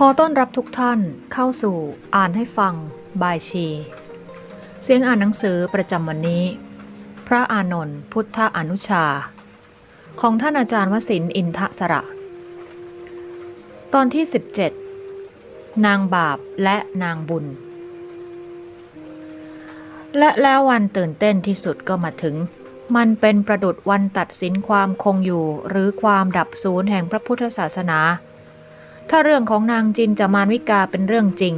ขอต้อนรับทุกท่านเข้าสู่อ่านให้ฟังบายชี เสียงอ่านหนังสือประจำวันนี้ พระอานนท์พุทธอนุชา ของท่านอาจารย์วสินอินทสระ ตอนที่ 17 นางบาปและนางบุญ และแล้ววันตื่นเต้นที่สุดก็มาถึง มันเป็นประดุดวันตัดสินความคงอยู่หรือความดับสูญแห่งพระพุทธศาสนา ถ้าเรื่องของนางจินจามานวิกาเป็นเรื่องจริง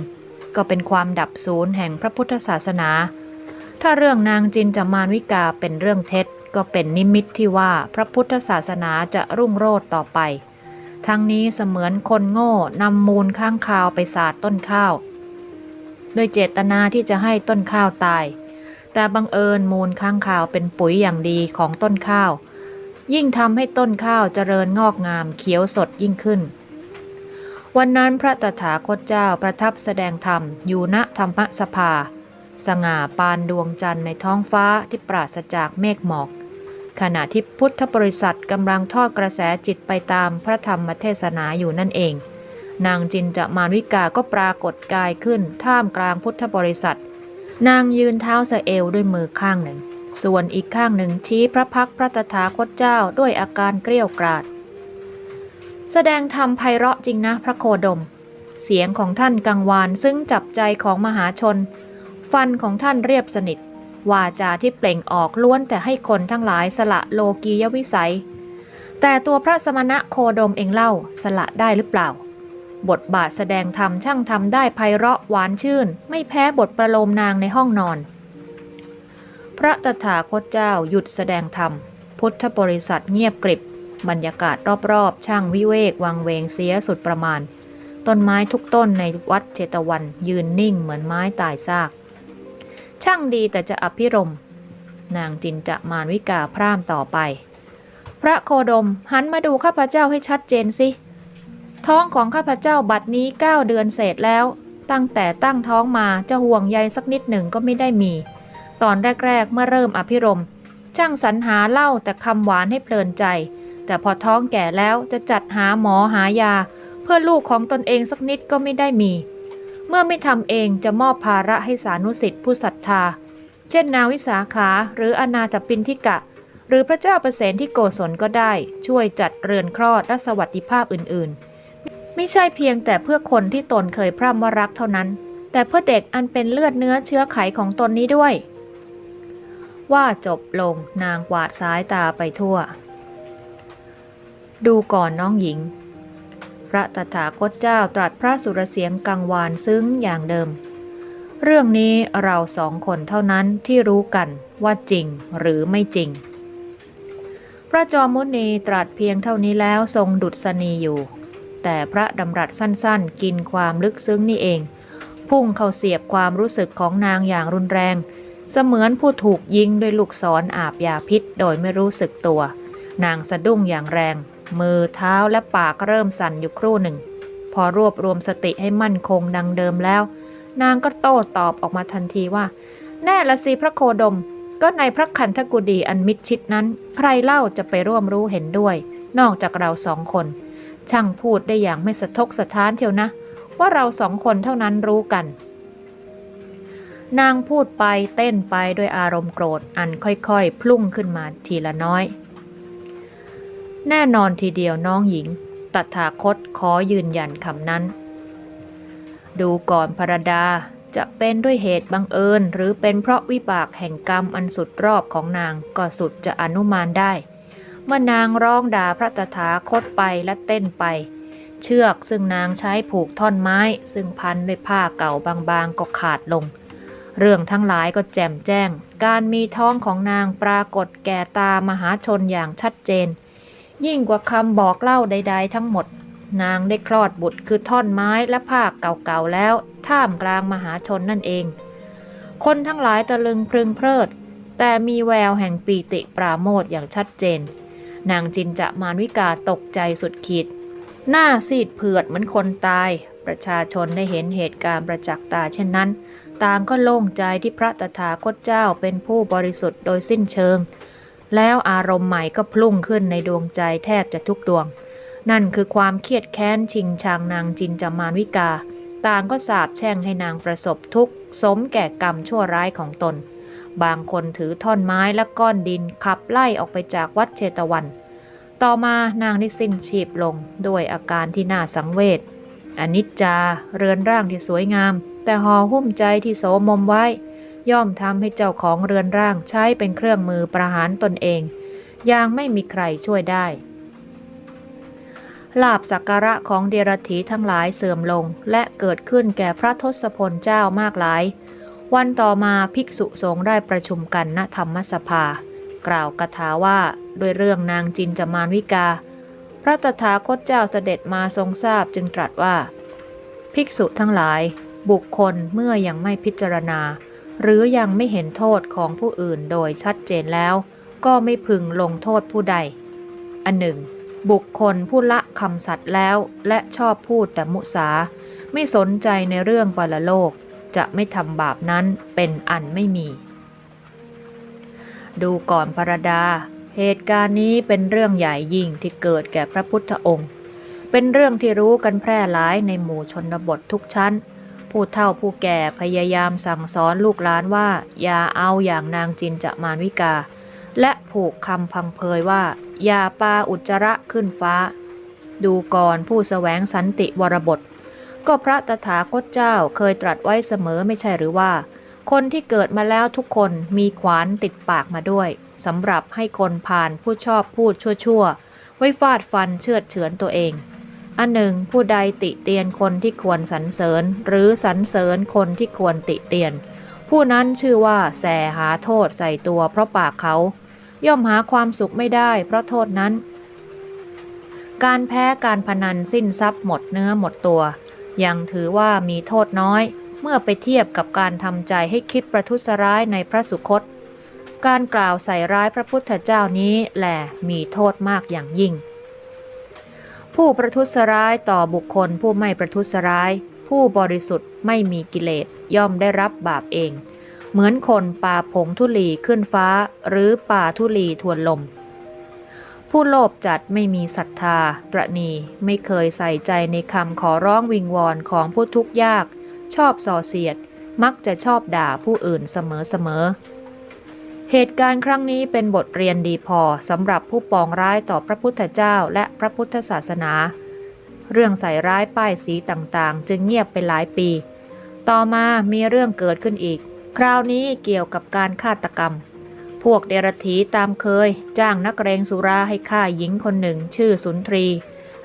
ก็เป็นความดับสูญแห่งพระพุทธศาสนา ถ้าเรื่องนางจินจามานวิกาเป็นเรื่องเท็จ ก็เป็นนิมิตที่ว่าพระพุทธศาสนาจะรุ่งโรจน์ต่อไป ทั้งนี้เสมือนคนโง่นำมูลข้างคาวไปสาดต้นข้าว โดยเจตนาที่จะให้ต้นข้าวตาย แต่บังเอิญมูลข้างคาวเป็นปุ๋ยอย่างดีของต้นข้าว ยิ่งทำให้ต้นข้าวเจริญงอกงามเขียวสดยิ่งขึ้น วันนั้นพระตถาคตเจ้าประทับแสดงธรรมอยู่ณธรรมสภา สง่าปานดวงจันทร์ในท้องฟ้าที่ปราศจากเมฆหมอก ขณะที่พุทธบริษัทกำลังทอดกระแสจิตไปตามพระธรรมเทศนาอยู่นั่นเอง นางจินจะมานวิกาก็ปรากฏกายขึ้นท่ามกลางพุทธบริษัท นางยืนเท้าสะเอวด้วยมือข้างหนึ่ง ส่วนอีกข้างหนึ่งชี้พระพักพระตถาคตเจ้าด้วยอาการเกรี้ยวกราด แสดงธรรมไพเราะจริงนะพระโคดม เสียงของท่านกังวานซึ่งจับใจของมหาชน ฟันของท่านเรียบสนิท วาจาที่เปล่งออกล้วนแต่ให้คนทั้งหลายสละโลกียวิสัย แต่ตัวพระสมณะโคดมเองเล่าสละได้หรือเปล่า บทบาทแสดงธรรมช่างทำได้ไพเราะหวานชื่น ไม่แพ้บทประโลมนางในห้องนอน พระตถาคตเจ้าหยุดแสดงธรรม พุทธบริษัทเงียบกริบ บรรยากาศรอบๆ ช่างวิเวกวังเวงเสียสุดประมาณ ต้นไม้ทุกต้นในวัดเจตวันยืนนิ่งเหมือนไม้ตายซาก ช่างดีแต่จะอภิรม นางจินจะมานวิกาพร่ามต่อไป พระโคดมหันมาดูข้าพเจ้าให้ชัดเจนสิ ท้องของข้าพเจ้าบัดนี้9เดือนเศษแล้ว ตั้งแต่ตั้งท้องมาจะห่วงใยสักนิดหนึ่งก็ไม่ได้มี ตอนแรกๆเมื่อเริ่มอภิรมช่างสรรหาเล้าแต่คำหวานให้เพลินใจ แต่พอท้องแก่แล้วจะจัดหาหมอหายา เพื่อลูกของตนเองสักนิดก็ไม่ได้มี เมื่อไม่ทำเองจะมอบภาระให้สานุสิทธิผู้ศรัทธา เช่นนาวิสาขาหรืออนาถปินทิกะ หรือพระเจ้าประเสนที่โกศลก็ได้ ช่วยจัดเรือนคลอดและสวัสดิภาพอื่นๆ ไม่ใช่เพียงแต่เพื่อคนที่ตนเคยพร่ำว่ารักเท่านั้น แต่เพื่อเด็กอันเป็นเลือดเนื้อเชื้อไขของตนนี้ด้วยว่าจบลงนางกวาดสายตาไปทั่ว ดูก่อนน้องหญิง พระตถาคตเจ้าตรัสพระสุรเสียงกังวานซึ้งอย่างเดิม เรื่องนี้เราสองคนเท่านั้นที่รู้กันว่าจริงหรือไม่จริง พระจอมมุนีตรัสเพียงเท่านี้แล้วทรงดุษณีอยู่ แต่พระดำรัสสั้นๆ กินความลึกซึ้งนี่เอง พุ่งเข้าเสียบความรู้สึกของนางอย่างรุนแรงเสมือนผู้ถูกยิงด้วยลูกศรออาบยาพิษโดยไม่รู้สึกตัว นางสะดุ้งอย่างแรง มือเท้าและปากเริ่มสั่นอยู่ครู่หนึ่ง พอรวบรวมสติให้มั่นคงดังเดิมแล้ว นางก็โต้ตอบออกมาทันทีว่า แน่ละสิพระโคดม ก็ในพระคันธกุฎีอันมิดชิดนั้น ใครเล่าจะไปร่วมรู้เห็นด้วย นอกจากเราสองคน ช่างพูดได้อย่างไม่สะทกสะท้านเทียวนะ ว่าเราสองคนเท่านั้นรู้กันนางพูดไปเต้นไปด้วยอารมณ์โกรธอันค่อยๆพลุ่งขึ้นมาทีละน้อย แน่นอนทีเดียวน้องหญิงตถาคตขอยืนยันคำนั้น ดูก่อนพระดาจะเป็นด้วยเหตุบังเอิญ หรือเป็นเพราะวิบากแห่งกรรมอันสุดรอบของนางก็สุดจะอนุมานได้ เมื่อนางร้องด่าพระตถาคตไปและเต้นไป เชือกซึ่งนางใช้ผูกท่อนไม้ ซึ่งพันด้วยผ้าเก่าบางๆก็ขาดลง เรื่องทั้งหลายก็แจ่มแจ้ง การมีท้องของนางปรากฏแก่ตามหาชนอย่างชัดเจน ยิ่งกว่าคำบอกเล่าใด ๆ ทั้งหมด นางได้คลอดบุตรคือท่อนไม้และผ้าเก่าๆแล้ว ท่ามกลางมหาชนนั่นเอง คนทั้งหลายตะลึงพรึงเพลิด แต่มีแววแห่งปีติปราโมทอย่างชัดเจน นางจินจะมานวิกาตกใจสุดขีด หน้าซีดเผือดเหมือนคนตาย ประชาชนได้เห็นเหตุการณ์ประจักษ์ตาเช่นนั้น ต่างก็โล่งใจที่พระตถาคตเจ้าเป็นผู้บริสุทธิ์โดยสิ้นเชิง แล้วอารมณ์ใหม่ก็พลุ่งขึ้นในดวงใจแทบจะทุกดวง นั่นคือความเครียดแค้นชิงชังนางจินจามานวิกา ต่างก็สาบแช่งให้นางประสบทุกข์ สมแก่กรรมชั่วร้ายของตน บางคนถือท่อนไม้และก้อนดินขับไล่ออกไปจากวัดเชตวัน ต่อมานางได้สิ้นชีพลงด้วยอาการที่น่าสังเวชอนิจจาเรือนร่างที่สวยงาม แต่ห่อหุ้มใจที่โสมมไว้ ย่อมทำให้เจ้าของเรือนร่างใช้เป็นเครื่องมือประหารตนเอง อย่างไม่มีใครช่วยได้ลาบสักการะของเดรธีทั้งหลายเสื่อมลงและเกิดขึ้นแก่พระทศพลเจ้ามากหลาย วันต่อมาภิกษุสงฆ์ได้ประชุมกันณธรรมสภา กล่าวคาถาว่าด้วยเรื่องนางจินจามานวิกา พระตถาคตเจ้าเสด็จมาทรงทราบจึงตรัสว่า ภิกษุทั้งหลาย บุคคลเมื่อยังไม่พิจารณา หรือยังไม่เห็นโทษของผู้อื่นโดยชัดเจนแล้ว ก็ไม่พึงลงโทษผู้ใด อันหนึ่ง บุคคลผู้ละคำสัตย์แล้วและชอบพูดแต่มุสา ไม่สนใจในเรื่องปรโลก จะไม่ทำบาปนั้นเป็นอันไม่มี ดูก่อนพระดา เหตุการณ์นี้เป็นเรื่องใหญ่ยิ่งที่เกิดแก่พระพุทธองค์ เป็นเรื่องที่รู้กันแพร่หลายในหมู่ชนบททุกชั้น ผู้เฒ่าผู้แก่พยายามสั่งสอนลูกหลานว่า อย่าเอาอย่างนางจินจะมานวิกา และผูกคำพังเพยว่า อย่าปาอุจจาระขึ้นฟ้า ดูก่อนผู้สแสวงสันติวรบท ก็พระตถาคตเจ้าเคยตรัสไว้เสมอไม่ใช่หรือว่า คนที่เกิดมาแล้วทุกคนมีขวานติดปากมาด้วยสำหรับให้คนผ่านผู้ชอบพูดชั่วๆไว้ฟาดฟันเชือดเฉือนตัวเอง อันหนึ่งผู้ใดติเตียนคนที่ควรสรรเสริญ หรือสรรเสริญคนที่ควรติเตียน ผู้นั้นชื่อว่าแสหาโทษใส่ตัวเพราะปากเขา ย่อมหาความสุขไม่ได้เพราะโทษนั้น การแพ้การพนันสิ้นทรัพย์หมดเนื้อหมดตัว ยังถือว่ามีโทษน้อย เมื่อไปเทียบกับการทำใจให้คิดประทุษร้ายในพระสุคต การกล่าวใส่ร้ายพระพุทธเจ้านี้แหละมีโทษมากอย่างยิ่ง ผู้ประทุษร้ายต่อบุคคลผู้ไม่ประทุษร้าย ผู้บริสุทธิ์ไม่มีกิเลสย่อมได้รับบาปเอง เหมือนคนป่าผงทุลีขึ้นฟ้า หรือป่าทุลีทวนลม ผู้โลภจัดไม่มีศรัทธา ตระนีไม่เคยใส่ใจในคำขอร้องวิงวอนของผู้ทุกข์ยาก ชอบส่อเสียด มักจะชอบด่าผู้อื่นเสมอๆ เหตุการณ์ครั้งนี้เป็นบทเรียนดีพอสำหรับผู้ปองร้ายต่อพระพุทธเจ้าและพระพุทธศาสนา เรื่องใส่ร้ายป้ายสีต่างๆ จึงเงียบไปหลายปี ต่อมามีเรื่องเกิดขึ้นอีก คราวนี้เกี่ยวกับการฆาตกรรม พวกเดรธีตามเคย จ้างนักเรงสุราให้ฆ่าหญิงคนหนึ่งชื่อสุนทรี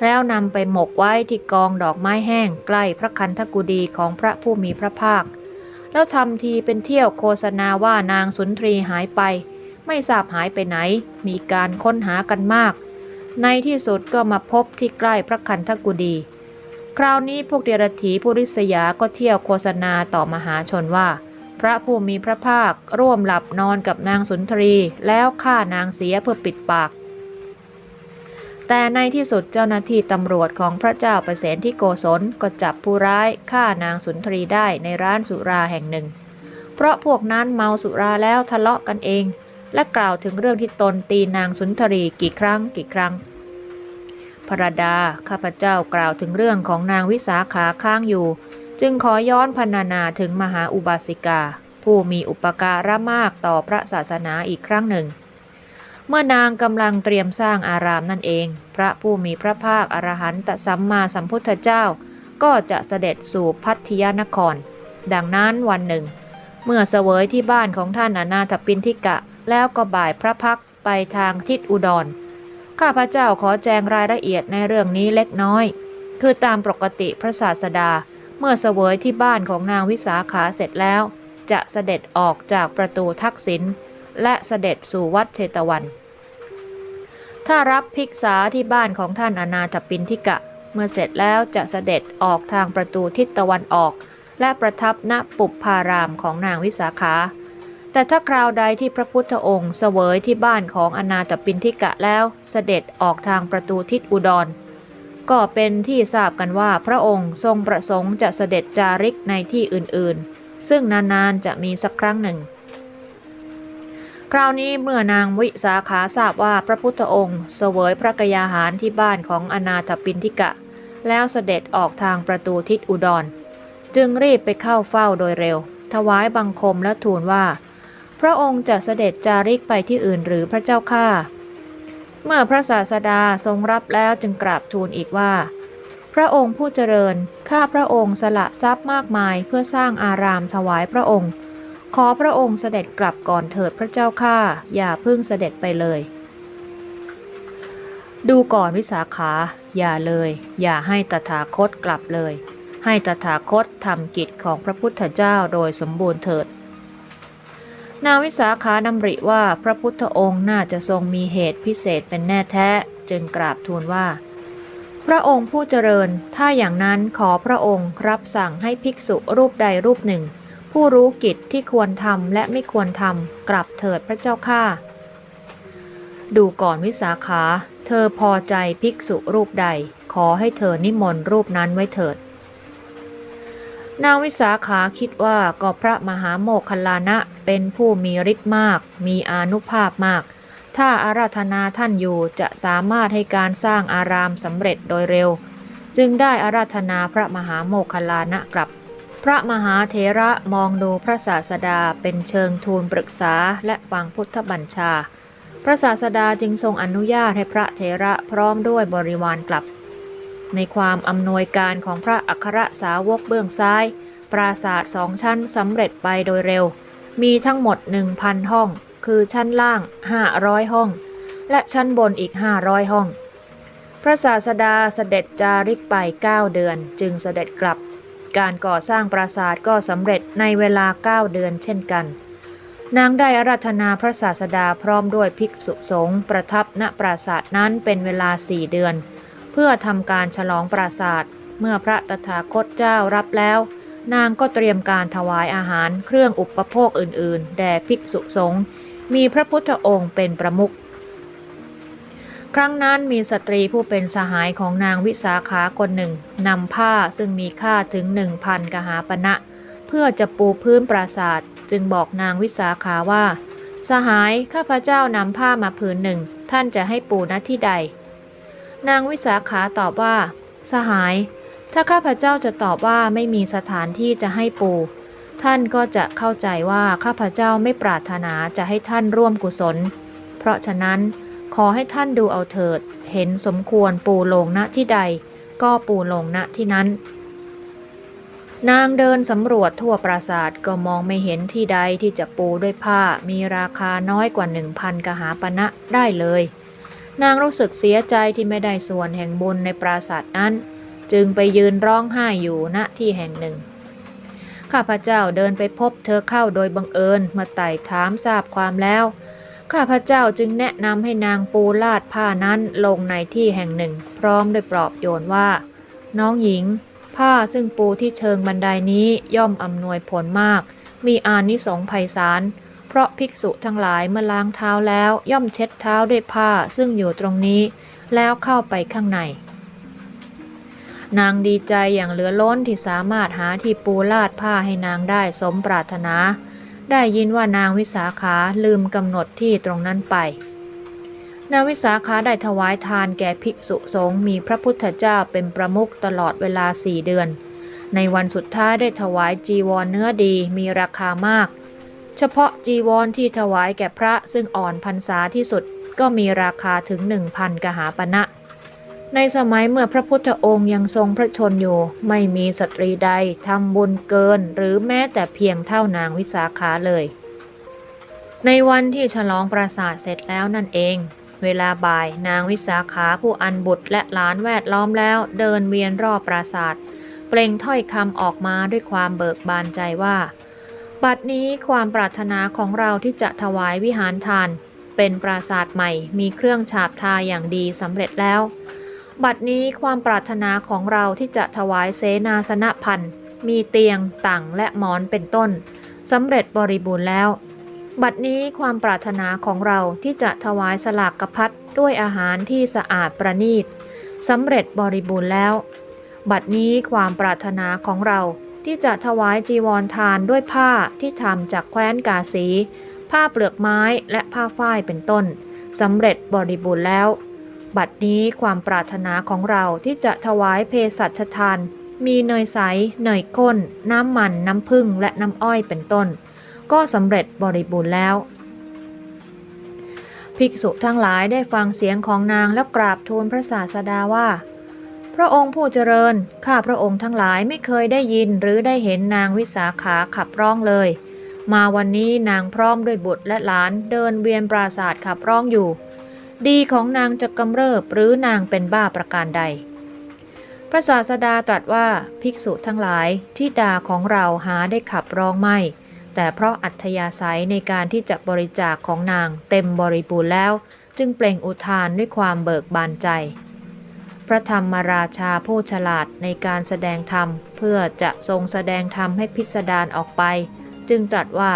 แล้วนำไปหมกไว้ที่กองดอกไม้แห้งใกล้พระคันธกุฎีของพระผู้มีพระภาค แล้วทำทีเป็นเที่ยวโฆษณาว่านางสุนทรีหายไป ไม่ทราบหายไปไหน มีการค้นหากันมาก ในที่สุดก็มาพบที่ใกล้พระคันธกุฎีคราวนี้พวกเดรธีผู้ริษยาก็เที่ยวโฆษณาต่อมหาชนว่า พระผู้มีพระภาคร่วมหลับนอนกับนางสุนทรี แล้วฆ่านางเสียเพื่อปิดปาก แต่ในที่สุดเจ้าหน้าที่ตำรวจของพระเจ้าประเสนที่โกศลก็จับผู้ร้ายฆ่านางสุนทรีได้ในร้านสุราแห่งหนึ่ง เพราะพวกนั้นเมาสุราแล้วทะเลาะกันเอง และกล่าวถึงเรื่องที่ตนตีนางสุนทรีกี่ครั้งกี่ครั้งพระดาข้าพเจ้ากล่าวถึงเรื่องของนางวิสาขาค้างอยู่ จึงขอย้อนพรรณนาถึงมหาอุบาสิกา ผู้มีอุปการะมากต่อพระศาสนาอีกครั้งหนึ่ง เมื่อนางกำลังเตรียมสร้างอารามนั่นเอง พระผู้มีพระภาคอรหันตสัมมาสัมพุทธเจ้า ก็จะเสด็จสู่พัทยานคร ดังนั้นวันหนึ่ง เมื่อเสวยที่บ้านของท่านอนาถปินทิกะ แล้วก็บ่ายพระพักไปทางทิศอุดร ข้าพระเจ้าขอแจงรายละเอียดในเรื่องนี้เล็กน้อย คือตามปกติพระศาสดา เมื่อเสวยที่บ้านของนางวิสาขาเสร็จแล้ว จะเสด็จออกจากประตูทักษิณ และเสด็จสู่วัดเชตวัน ถ้ารับภิกษาที่บ้านของท่านอนาถปินทิกะ เมื่อเสร็จแล้วจะเสด็จออกทางประตูทิศตะวันออก และประทับณปุปพารามของนางวิสาขา แต่ถ้าคราวใดที่พระพุทธองค์เสวยที่บ้านของอนาถปินทิกะแล้วเสด็จออกทางประตูทิศอุดรก็เป็นที่ทราบกันว่าพระองค์ทรงประสงค์จะเสด็จจาริกในที่อื่นๆ ซึ่งนานๆจะมีสักครั้งหนึ่ง คราวนี้เมื่อนางวิสาขาทราบว่าพระพุทธองค์ เสวยพระกยาหารที่บ้านของอนาถปินทิกะ แล้วเสด็จออกทางประตูทิศอุดร จึงรีบไปเข้าเฝ้าโดยเร็ว ถวายบังคมและทูลว่า พระองค์จะเสด็จจาริกไปที่อื่นหรือพระเจ้าข้าเมื่อพระศาสดาทรงรับแล้วจึงกราบทูลอีกว่า พระองค์ผู้เจริญข้าพระองค์สละทรัพย์มากมายเพื่อสร้างอารามถวายพระองค์ ขอพระองค์เสด็จกลับก่อนเถิดพระเจ้าข้าอย่าเพิ่งเสด็จไปเลย ดูก่อนวิสาขา อย่าเลย อย่าให้ตถาคตกลับเลย ให้ตถาคตทำกิจของพระพุทธเจ้าโดยสมบูรณ์เถิด นางวิสาขาดำริว่าพระพุทธองค์น่าจะทรงมีเหตุพิเศษเป็นแน่แท้จึงกราบทูลว่าพระองค์ผู้เจริญ ถ้าอย่างนั้นขอพระองค์รับสั่งให้ภิกษุรูปใดรูปหนึ่ง ผู้รู้กิจที่ควรทำและไม่ควรทำกลับเถิดพระเจ้าข้าดูก่อนวิสาขา เธอพอใจภิกษุรูปใด ขอให้เธอนิมนต์รูปนั้นไว้เถิด นางวิสาขาคิดว่าก็พระมหาโมคคัลลานะเป็นผู้มีฤทธิ์มาก มีอานุภาพมาก ถ้าอาราธนาท่านอยู่จะสามารถให้การสร้างอารามสำเร็จโดยเร็ว จึงได้อาราธนาพระมหาโมคคัลลานะกลับ พระมหาเถระมองดูพระศาสดาเป็นเชิงทูลปรึกษาและฟังพุทธบัญชา พระศาสดาจึงทรงอนุญาตให้พระเถระพร้อมด้วยบริวารกลับ ในความอำนวยการของพระอัครสาวกเบื้องซ้าย ปราสาทสองชั้นสำเร็จไปโดยเร็ว มีทั้งหมด 1,000 ห้อง คือชั้นล่าง 500 ห้อง และชั้นบนอีก 500 ห้อง พระศาสดาเสด็จจาริกไป 9 เดือน จึงเสด็จกลับ การก่อสร้างปราสาทก็สำเร็จในเวลา 9 เดือนเช่นกัน นางได้อาราธนาพระศาสดาพร้อมด้วยภิกษุสงฆ์ประทับณปราสาทนั้นเป็นเวลาสี่เดือน เพื่อทำการฉลองปราสาท เมื่อพระตถาคตเจ้ารับแล้ว นางก็เตรียมการถวายอาหารเครื่องอุปโภคอื่น ๆ แด่ภิกษุสงฆ์มีพระพุทธองค์เป็นประมุข ครั้งนั้นมีสตรีผู้เป็นสหายของนางวิสาขาคนหนึ่งนำผ้าซึ่งมีค่าถึงหนึ่งพันกหาปณะเพื่อจะปูพื้นปราสาทจึงบอกนางวิสาขาว่า สหายข้าพเจ้านำผ้ามาผืนหนึ่ง ท่านจะให้ปูณที่ใด นางวิสาขาตอบว่า สหาย ถ้าข้าพเจ้าจะตอบว่าไม่มีสถานที่จะให้ปู ท่านก็จะเข้าใจว่าข้าพเจ้าไม่ปรารถนาจะให้ท่านร่วมกุศล เพราะฉะนั้น ขอให้ท่านดูเอาเถิด เห็นสมควรปูลงณที่ใด ก็ปูลงณที่นั้น นางเดินสำรวจทั่วปราสาทก็มองไม่เห็นที่ใดที่จะปูด้วยผ้ามีราคาน้อยกว่าหนึ่งพันกหาปณะได้เลย นางรู้สึกเสียใจที่ไม่ได้ส่วนแห่งบุญในปราสาทนั้น จึงไปยืนร้องไห้อยู่ณที่แห่งหนึ่งข้าพเจ้าเดินไปพบเธอเข้าโดยบังเอิญมาไต่ถามทราบความแล้ว ข้าพเจ้าจึงแนะนำให้นางปูลาดผ้านั้นลงในที่แห่งหนึ่ง พร้อมด้วยปลอบโยนว่า น้องหญิง ผ้าซึ่งปูที่เชิงบันไดนี้ย่อมอำนวยผลมาก มีอานิสงส์ไพศาลเพราะภิกษุทั้งหลายเมื่อล้างเท้าแล้วย่อมเช็ดเท้าด้วยผ้าซึ่งอยู่ตรงนี้ แล้วเข้าไปข้างใน นางดีใจอย่างเหลือล้นที่สามารถหาที่ปูลาดผ้าให้นางได้สมปรารถนา ได้ยินว่านางวิสาขาลืมกำหนดที่ตรงนั้นไป นางวิสาขาได้ถวายทานแก่ภิกษุสงฆ์มีพระพุทธเจ้าเป็นประมุขตลอดเวลาสี่เดือน ในวันสุดท้ายได้ถวายจีวรเนื้อดีมีราคามาก เฉพาะจีวรที่ถวายแก่พระซึ่งอ่อนพรรษาที่สุดก็มีราคาถึงหนึ่งพันกหาปณะ ในสมัยเมื่อพระพุทธองค์ยังทรงพระชนอยู่ ไม่มีสตรีใดทำบุญเกินหรือแม้แต่เพียงเท่านางวิสาขาเลย ในวันที่ฉลองปราสาทเสร็จแล้วนั่นเอง เวลาบ่ายนางวิสาขาผู้อันบุตรและหลานแวดล้อมแล้ว เดินเวียนรอบปราสาทเปล่งถ้อยคำออกมาด้วยความเบิกบานใจว่า บัดนี้ความปรารถนาของเราที่จะถวายวิหารทาน เป็นปราสาทใหม่มีเครื่องฉาบทาอย่างดีสำเร็จแล้ว บัดนี้ความปรารถนาของเราที่จะถวายเสนาสนะพันธ์มีเตียงตั่งและหมอนเป็นต้นสำเร็จบริบูรณ์แล้ว บัดนี้ความปรารถนาของเราที่จะถวายสลากกระพัดด้วยอาหารที่สะอาดประณีตสำเร็จบริบูรณ์แล้ว บัดนี้ความปรารถนาของเราที่จะถวายจีวรทานด้วยผ้าที่ทำจากแคว้นกาสี ผ้าเปลือกไม้และผ้าฝ้ายเป็นต้นสำเร็จบริบูรณ์แล้ว บัดนี้ความปรารถนาของเราที่จะถวายเพสัชทาน มีเนยใส เนยข้น น้ำมัน น้ำผึ้งและน้ำอ้อยเป็นต้น ก็สำเร็จบริบูรณ์แล้ว ภิกษุทั้งหลายได้ฟังเสียงของนางแล้วกราบทูลพระศาสดาว่า พระองค์ผู้เจริญ ข้าพระองค์ทั้งหลายไม่เคยได้ยินหรือได้เห็นนางวิสาขาขับร้องเลย มาวันนี้นางพร้อมด้วยบุตรและหลานเดินเวียนปราศาสตร์ขับร้องอยู่ ดีของนางจะกำเริบหรือนางเป็นบ้าประการใด พระศาสดาตรัสว่าภิกษุทั้งหลายที่ดาของเราหาได้ขับร้องไม่ แต่เพราะอัธยาศัยในการที่จะบริจาคของนางเต็มบริบูรณ์แล้ว จึงเปล่งอุทานด้วยความเบิกบานใจ พระธรรมราชาผู้ฉลาดในการแสดงธรรม เพื่อจะทรงแสดงธรรมให้พิสดารออกไป จึงตรัสว่า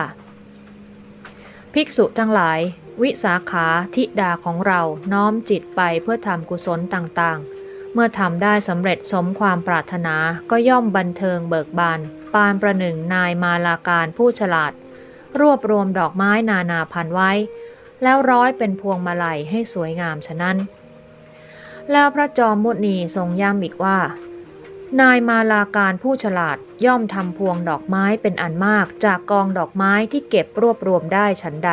ภิกษุทั้งหลาย วิสาขาธิดาของเราน้อมจิตไปเพื่อทำกุศลต่างๆ เมื่อทำได้สำเร็จสมความปรารถนาก็ย่อมบันเทิงเบิกบาน ปานประหนึ่งนายมาลาการผู้ฉลาด รวบรวมดอกไม้นานาพันไว้ แล้วร้อยเป็นพวงมาลัยให้สวยงามฉะนั้น แล้วพระจอมมุนีทรงย้ำอีกว่า นายมาลาการผู้ฉลาดย่อมทำพวงดอกไม้เป็นอันมากจากกองดอกไม้ที่เก็บรวบรวมได้ฉันใด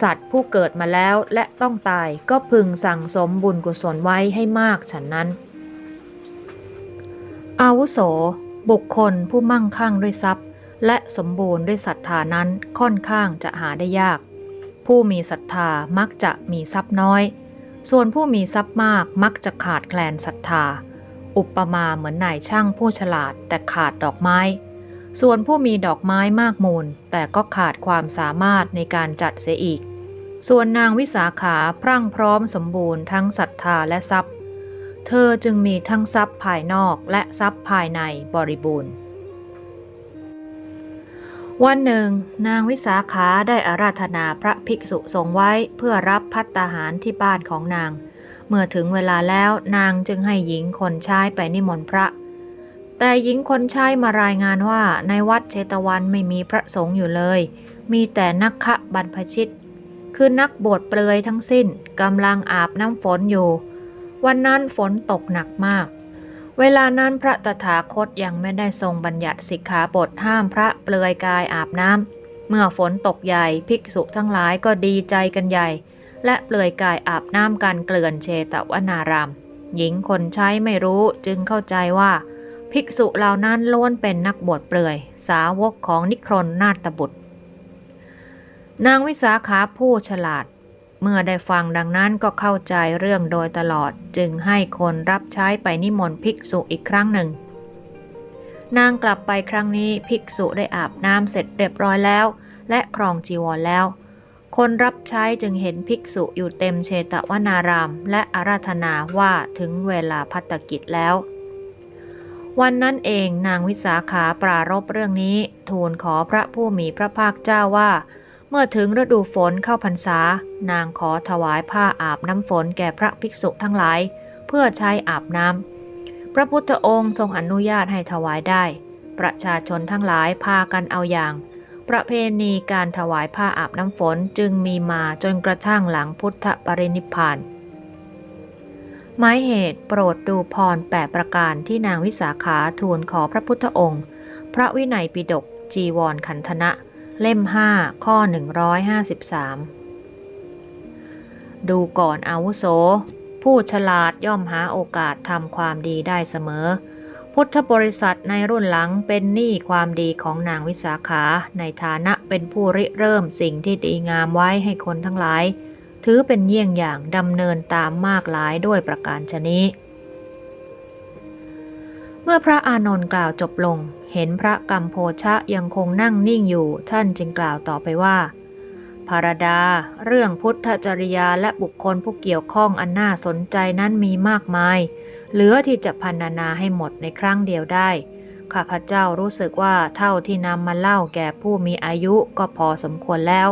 สัตว์ผู้เกิดมาแล้วและต้องตายก็พึงสั่งสมบุญกุศลไว้ให้มากฉันนั้น อาวุโส บุคคลผู้มั่งคั่งด้วยทรัพย์ และสมบูรณ์ด้วยศรัทธานั้นค่อนข้างจะหาได้ยาก ผู้มีศรัทธามักจะมีทรัพย์น้อย ส่วนผู้มีทรัพย์มากมักจะขาดแคลนศรัทธา อุปมาเหมือนนายช่างผู้ฉลาดแต่ขาดดอกไม้ส่วนผู้มีดอกไม้มากมูล แต่ก็ขาดความสามารถในการจัดเสียอีก ส่วนนางวิสาขาพรั่งพร้อมสมบูรณ์ทั้งศรัทธาและทรัพย์ เธอจึงมีทั้งทรัพย์ภายนอกและทรัพย์ภายในบริบูรณ์ วันหนึ่ง นางวิสาขาได้อาราธนาพระภิกษุสงฆ์ไว้เพื่อรับพัตตาหารที่บ้านของนาง เมื่อถึงเวลาแล้วนางจึงให้หญิงคนใช้ไปนิมนต์พระ แต่หญิงคนใช้มารายงานว่าในวัดเชตวันไม่มีพระสงฆ์อยู่เลย มีแต่นักขะบรรพชิต คือนักบวชเปลือยทั้งสิ้นกำลังอาบน้ำฝนอยู่ วันนั้นฝนตกหนักมาก เวลานั้นพระตถาคตยังไม่ได้ทรงบัญญัติสิกขาบทห้ามพระเปลือยกายอาบน้ำเมื่อฝนตกใหญ่ภิกษุทั้งหลายก็ดีใจกันใหญ่ และเปลือยกายอาบน้ำกันเกลื่อนเชตวนาราม หญิงคนใช้ไม่รู้จึงเข้าใจว่า ภิกษุเหล่านั้นล้วนเป็นนักบวชเปลือย สาวกของนิครนนาตบุตร นางวิสาขาผู้ฉลาด เมื่อได้ฟังดังนั้นก็เข้าใจเรื่องโดยตลอดจึงให้คนรับใช้ไปนิมนต์ภิกษุอีกครั้งหนึ่ง นางกลับไปครั้งนี้ภิกษุได้อาบน้ำเสร็จเรียบร้อยแล้ว และครองจีวรแล้ว คนรับใช้จึงเห็นภิกษุอยู่เต็มเชตวนาราม และอาราธนาว่าถึงเวลาพัตกิจแล้ววันนั้นเองนางวิสาขาปรารบเรื่องนี้ทูลขอพระผู้มีพระภาคเจ้าว่า เมื่อถึงฤดูฝนเข้าพรรษา นางขอถวายผ้าอาบน้ำฝนแก่พระภิกษุทั้งหลาย เพื่อใช้อาบน้ำ พระพุทธองค์ทรงอนุญาตให้ถวายได้ ประชาชนทั้งหลายพากันเอาอย่าง ประเพณีการถวายผ้าอาบน้ำฝนจึงมีมาจนกระทั่งหลังพุทธปรินิพพานหมายเหตุโปรดดูพรแปดประการที่นางวิสาขาทูลขอพระพุทธองค์ พระวินัยปิฎกจีวรขันธนะ เล่ม 5 ข้อ 153 ดูก่อนอาวุโส ผู้ฉลาดย่อมหาโอกาสทำความดีได้เสมอ พุทธบริษัทในรุ่นหลังเป็นหนี้ความดีของนางวิสาขา ในฐานะเป็นผู้ริเริ่มสิ่งที่ดีงามไว้ให้คนทั้งหลาย ถือเป็นเยี่ยงอย่างดำเนินตามมากหลายด้วยประการชนี้ เมื่อพระอานนท์กล่าวจบลง เห็นพระกัมโพชะยังคงนั่งนิ่งอยู่ท่านจึงกล่าวต่อไปว่า ภารดา เรื่องพุทธจริยาและบุคคลผู้เกี่ยวข้องอันน่าสนใจนั้นมีมากมาย เหลือที่จะพันนานาให้หมดในครั้งเดียวได้ ข้าพเจ้ารู้สึกว่าเท่าที่นำมาเล่าแก่ผู้มีอายุก็พอสมควรแล้ว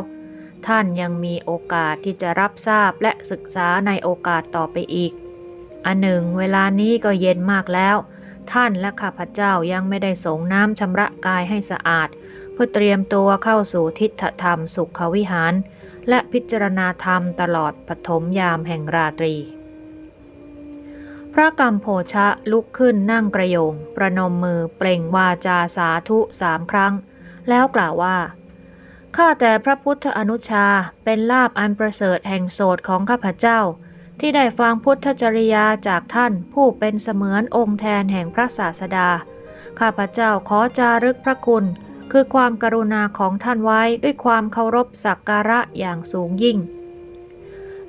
ท่านยังมีโอกาสที่จะรับทราบและศึกษาในโอกาสต่อไปอีก อันหนึ่ง เวลานี้ก็เย็นมากแล้ว ท่านและข้าพเจ้ายังไม่ได้สงน้ำชำระกายให้สะอาด เพื่อเตรียมตัวเข้าสู่ทิฏฐธรรมสุขวิหาร และพิจารณาธรรมตลอดปฐมยามแห่งราตรี พระกัมโพชะลุกขึ้นนั่งกระโยง ประนมมือเปล่งวาจาสาธุสามครั้ง แล้วกล่าวว่าข้าแต่พระพุทธอนุชาเป็นลาบอันประเสริฐแห่งโสดของข้าพเจ้า ที่ได้ฟังพุทธจริยาจากท่านผู้เป็นเสมือนองค์แทนแห่งพระศาสดา ข้าพเจ้าขอจารึกพระคุณ คือความกรุณาของท่านไว้ด้วยความเคารพสักการะอย่างสูงยิ่ง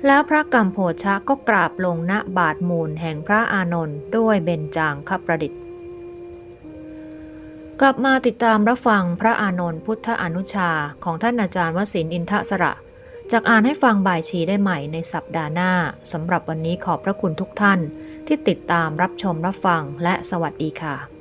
แล้วพระกัมโพชะก็กราบลงณบาทมูลแห่งพระอานนท์ด้วยเบญจางคประดิษฐ์ กลับมาติดตามรับฟังพระอานนท์พุทธอนุชาของท่านอาจารย์วสินอินทสระ จากอ่านให้ฟังบ่ายชีได้ใหม่ในสัปดาห์หน้าสำหรับวันนี้ขอบพระคุณทุกท่านที่ติดตามรับชมรับฟังและสวัสดีค่ะ